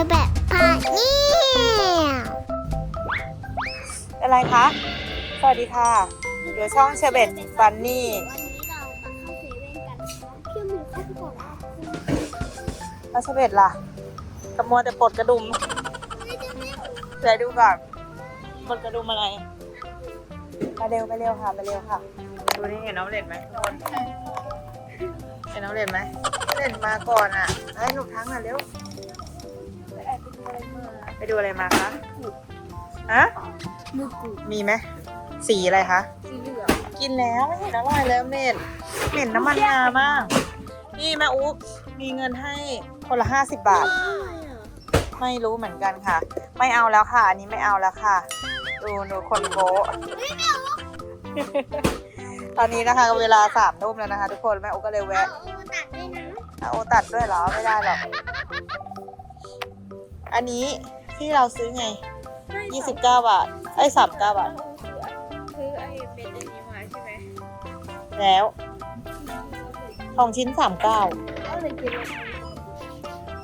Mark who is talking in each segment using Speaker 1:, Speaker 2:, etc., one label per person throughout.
Speaker 1: อแบบพาเนี่ย
Speaker 2: อะไรคะ สวัสดีค่ะ อยู่ช่องเชเบตฟันนี่
Speaker 1: วันนี้เรามาเข้าเซเว่นกันพี่หมูเขาบอกว่า
Speaker 2: แล้วเชเบตล่ะกระมัวแต่ปลดกระดุมเดี๋ยวดูก่อนปลดกระดุมอะไรไปเร็วไปเร็วค่ะไปเร็วค่ะ ดูนี่เห็นน้องเล่นไหมทุกคนเห็นน้องเล่นไหมเล่นมาก่อนอะ ให้หนูทั้งอะเร็ว ไปดูอะไรมาคะฮะ
Speaker 1: มือกู
Speaker 2: มีไหมสีอะไรคะ
Speaker 1: สีเหลือง
Speaker 2: กินแล้วไม่เห็นอร่อยเลยเหม็นเหม็นน้ำมันงามาก นี่แม่อุ๊บมีเงินให้คนละห้าสิบบาท ไม่รู้เหมือนกันค่ะ ไม่เอาแล้วค่ะ อันนี้ไม่เอาแล้วค่ะ ดูดูคนโบะตอนนี้นะคะเวลาสามทุ่มแล้วนะคะ ทุกคนแม่อุ๊บก็เลย
Speaker 1: เอา
Speaker 2: แวะ
Speaker 1: ตัดด้วยนะ
Speaker 2: เอาโอตัดด้วยเหรอไม่ได้หรอก อันนี้ที่เราซื้อไงยี่สิบเก้าบาทไอ้สามเก้าบาท
Speaker 3: คือไอ้เป็นอันนี้มาใช่ไหม
Speaker 2: แล้วทองชิ้นสามเก้า
Speaker 3: ก็เลยกินเลย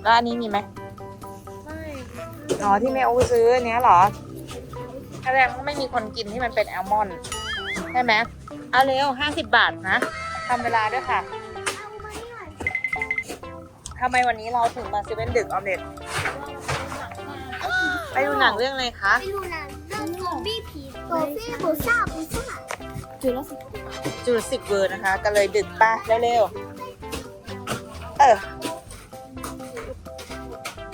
Speaker 2: แล้วอันนี้มีไหม
Speaker 3: ไม่
Speaker 2: อ๋อที่แม่อู้ซื้ออันเนี้ยเหรอแสดงว่าไม่มีคนกินที่มันเป็นแอลมอนด์ใช่ไหมเอาเร็วห้าสิบบาทนะทำเวลาด้วยค่ะทำไมวันนี้เราถึงมาเซเว่นดึกออมเล็ต ไปดูหนังเรื่องอะไรคะ
Speaker 1: ไปดูหนังเรื่องซอมบี้ผีตัวพี่บูซ่าบูซ่า
Speaker 3: จุลศิษย์
Speaker 2: จูสิกเวอร์นะคะ ก็เลยดึกป่ะเร็วๆเออ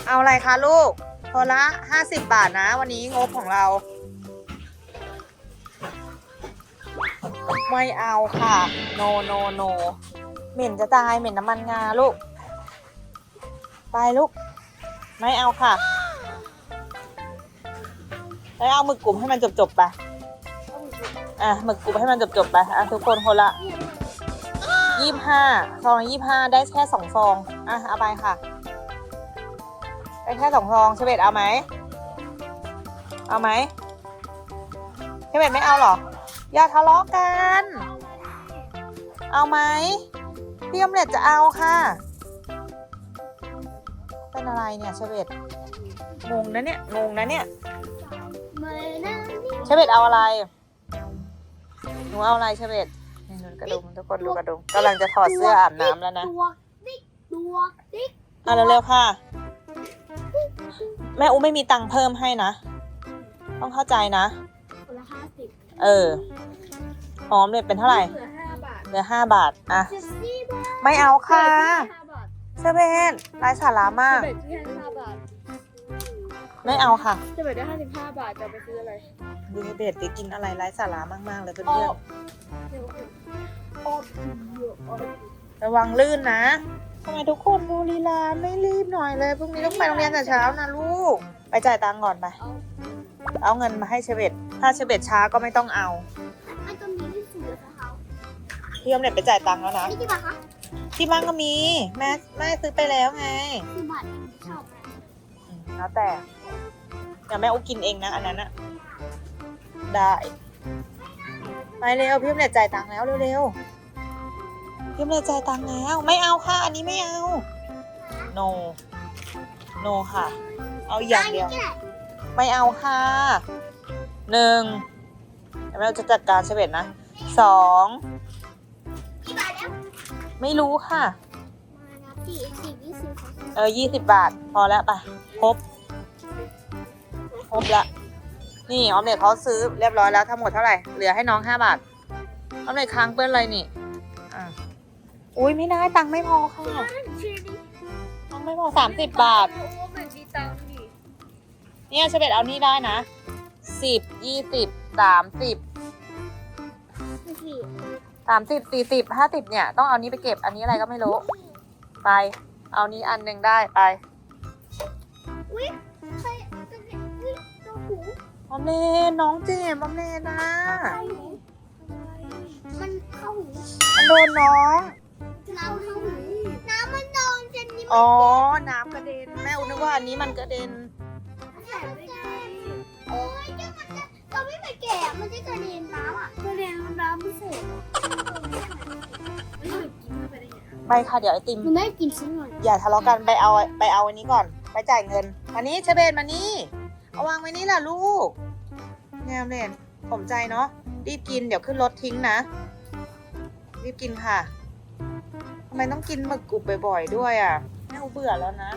Speaker 2: เอาอะไรคะลูกโทรละห้าสิบบาทนะ วันนี้งบของเรา ไม่เอาค่ะ โนโนโนเหม็นจะตายเหม็นน้ำมันงาลูก ไปลูก ไม่เอาค่ะ แล้วเอาหมึกกลุ่มให้มันจบๆไป อะหมึกกรุบให้มันจบๆไป อะทุกคนคนละยี่ห้าซองยี่ห้าได้แค่สองซอง อะเอาไปค่ะ ได้แค่สองซองเชเบตเอาไหม เอาไหมเชเบตไม่เอาหรอ อย่าทะเลาะกัน เอาไหมพี่อมเล็ตจะเอาค่ะ เป็นอะไรเนี่ยเชเบตงงนะเนี่ย งงนะเนี่ย
Speaker 1: เมื่อนั้น
Speaker 2: เชเบตเอาอะไร หนูเอาอะไรเชเบตนี่ดูกระดุมทุกคนดูกระดุมกำลังจะถอดเสื้ออาบน้ำแล้วนะ
Speaker 1: ตัวติ๊กตัวติ๊ก
Speaker 2: เอาเร็วๆค่ะ แม่อูไม่มีตังค์เพิ่มให้นะ ต้องเข้าใจนะ
Speaker 1: คนละห้าสิบ
Speaker 2: เออหอมเนี่ยเป็นเท่าไหร่
Speaker 3: เหลือห้าบาท
Speaker 2: เหลือห้าบาทอะ
Speaker 1: เจ็ดสิบบาท
Speaker 2: ไม่เอาค่ะ
Speaker 3: ห้าบาท
Speaker 2: เชเบตไร้สาระมาก ไม่เอาค่ะ
Speaker 3: จะเบ็ดได้ห้าสิบห้าบาทจะไปซื้ออะไร
Speaker 2: ดูเบตไปกินอะไรไร้สาระมากๆเลยเพื่อน
Speaker 3: เดี๋ยวโอ๊บเยอะโอ๊บ
Speaker 2: ๆระวังลื่นนะทำไมทุกคนดูลีลาไม่รีบหน่อยเลยพรุ่งนี้ต้องไปโรงเรียนแต่เช้านะลูก ไปจ่ายตังค์ก่อนไป
Speaker 3: เอา
Speaker 2: เอาเงินมาให้เชเบตถ้าเชเบตช้าก็ไม่ต้องเอา
Speaker 1: มันก็มีที่สุดของเขา
Speaker 2: พี่อมเล็ตไปจ่ายตังค์แล้วนะ
Speaker 1: นี่กี่บาทคะ
Speaker 2: ที่บ้านก็มีแม่แม่ซื้อไปแล้วไง
Speaker 1: คือบาท
Speaker 2: แล้วแต่แต่แม่อุกินเองนะอันนั้นอะได้ไปเร็วพี่อมเล็ตจ่ายตังค์แล้วเร็วๆพี่อมเล็ตจ่ายตังค์แล้ว ไม่เอาค่ะ อันนี้ไม่เอา no no ค่ะ เอาอย่างเดียว
Speaker 1: นนี้ก็ไไม่
Speaker 2: เอาค่ะหนึ่งเดี๋ยวเราจะจัดการเฉเบตนะสอง
Speaker 1: กี่บาทแล้ว
Speaker 2: ไม่รู้ค่ะ
Speaker 1: มานะ สี่สิบยี่สิบสามสิบ
Speaker 2: เออยี่สิบบาท พอแล้วไปครบ ครบละนี่ออมเล็ตเขาซื้อเรียบร้อยแล้วทั้งหมดเท่าไหร่ เหลือให้น้องห้าบาท ออมเล็ตค้างเปิ้ลอะไรนี่ อะ อุ้ยไม่ได้ตังค์ไม่พอค่ะ
Speaker 1: ชื่อนี้
Speaker 2: ตังค์ไม่พอสามสิบบาท
Speaker 3: โอ้เบ็ดดีตังค์ดิ
Speaker 2: เนี่ยเฉเบตเอานี่ได้นะสิบยี่สิบสามสิบ
Speaker 1: สี่
Speaker 2: สามสิบสี่สิบห้าสิบเนี่ย ต้องเอานี้ไปเก็บอันนี้อะไรก็ไม่รู้ ไป เอานี้อันหนึ่งได้ไป
Speaker 1: อุ้ยใครตัวเด็กอุ้ยตัวหู
Speaker 2: ออมเล่นน้องเจมส์ออมเล่นนะ
Speaker 1: ใครหูมันเข้าหู
Speaker 2: มันโดนน้อง
Speaker 1: เราเข้าหูน้ำมันโดนจนนี่
Speaker 2: อ๋อ น้ำกระเด็นแม่อุนึกว่าอันนี้มันกระเด็น
Speaker 1: มันหายไปไงโอ้ยเจ้ามันจะเราไม่ไปแก่มันจะกระเด็นน้ำอะกระเด็นน้ำพิเศษ
Speaker 3: ไม่หยุดกินไม่ไป ได้ไง
Speaker 2: ไปค่ะเดี๋ยวไอติม
Speaker 1: มันได้กินสักหน่อย
Speaker 2: อย่าทะเลาะกันไปเอาไปเอาอันนี้ก่อน ไปจ่ายเงินมานี้เชเบนมานี่เอาวางไว้นี่ล่ะลูกแนมเล่นผมใจเนาะรีบกินเดี๋ยวขึ้นรถทิ้งนะ รีบกินค่ะทำไมต้องกินหมึกกรุบบ่อยๆด้วยอะแม่อูเบื่อแล้วนะ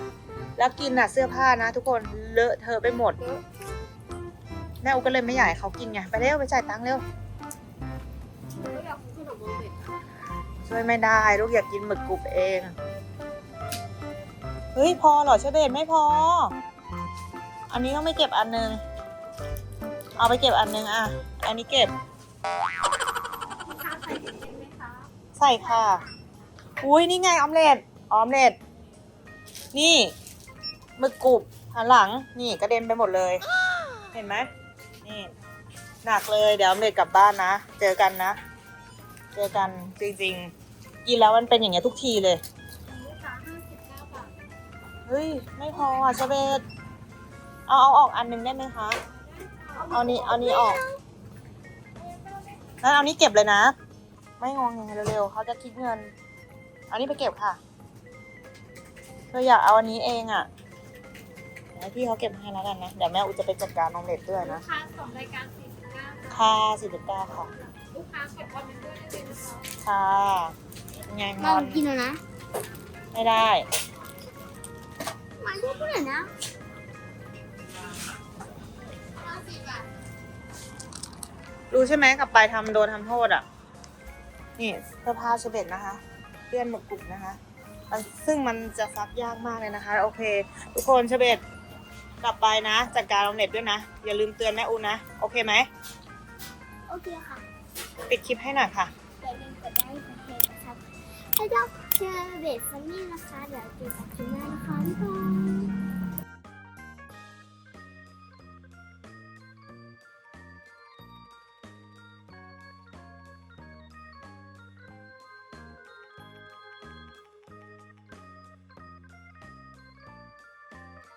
Speaker 2: แล้วกินอะเสื้อผ้านะ ทุกคนเลอะเทอะไปหมดแม่อูก็เลยไม่อยากให้เขากินไงไปเร็วไปจ่ายตังค์เร็ว ช่วยไม่ได้ ลูกอยากกินหมึกกรุบเอง เฮ้ย พอเหรอเชเบนไม่พอ อันนี้ต้องไม่เก็บอันนึง เอาไปเก็บอันนึงอะ อันนี้เก็บ
Speaker 3: พี่ค้าใส่เห็นไหมคะ
Speaker 2: ใส่ค่ะ อุ้ยนี่ไงออมเล็ตออมเล็ตนี่หมึกกรุบหันหลัง นี่กระเด็นไปหมดเลย เห็นไหมนี่หนักเลยเดี๋ยวออมเล็ตกลับบ้านนะ เจอกันนะ เจอกันจริงๆ กินแล้วมันเป็นอย่างเงี้ยทุกทีเลย
Speaker 3: ลูกค้าห้าสิบเก้าบาท
Speaker 2: เฮ้ย ไม่พออะเชเบตเอาเอาออกอันหนึงได้ไหมคะ เอานี้เอานี้ออกงั้นเอานี้เก็บเลยนะ ไม่งงไงเร็วๆเขาจะคิดเงิน เอานี้ไปเก็บค่ะ เธออยากเอาอันนี้เองอะเดี๋ยวให้พี่เขาเก็บให้แล้วกันนะ เดี๋ยวแม่อุจะไปจัดการนมเล็ดด้วย
Speaker 3: ลู
Speaker 2: นะ
Speaker 3: กค้าสองรายการสี่สิบเก้า ค่ะ
Speaker 2: ค่าสี่สิบเก้าค่ะ
Speaker 3: ลูกค้ากดออเดอร์ด้วยได้เลยนะคะ
Speaker 2: ค่ะยังไงง
Speaker 1: เรา
Speaker 2: อน
Speaker 1: กินแล้วนะ
Speaker 2: ไม่ได้
Speaker 1: มาดูเพื่อนนะ
Speaker 2: รู้ใช่ไหมกลับไปทำโดนทำโทษอะ นี่เสื้อผ้าเชเบตนะคะเปื้อนหมกกลุ่มนะคะมันซึ่งมันจะซักยากมากเลยนะคะ โอเค ทุกคนเชเบตกลับไปนะ จัดการลงเน็ตด้วยนะ อย่าลืมเตือนแม่อูนะ โอเคไหม
Speaker 1: โอ เคค่ะ
Speaker 2: ปิดคลิปให้หน่อยค่ะ
Speaker 1: อย่าลืมกดไลค์กดแชร์นะครับให้เราเจอเบสฟันนี่นะคะ เดี๋ยวเจอกันคลิปหน้านะคะบ๊ายบาย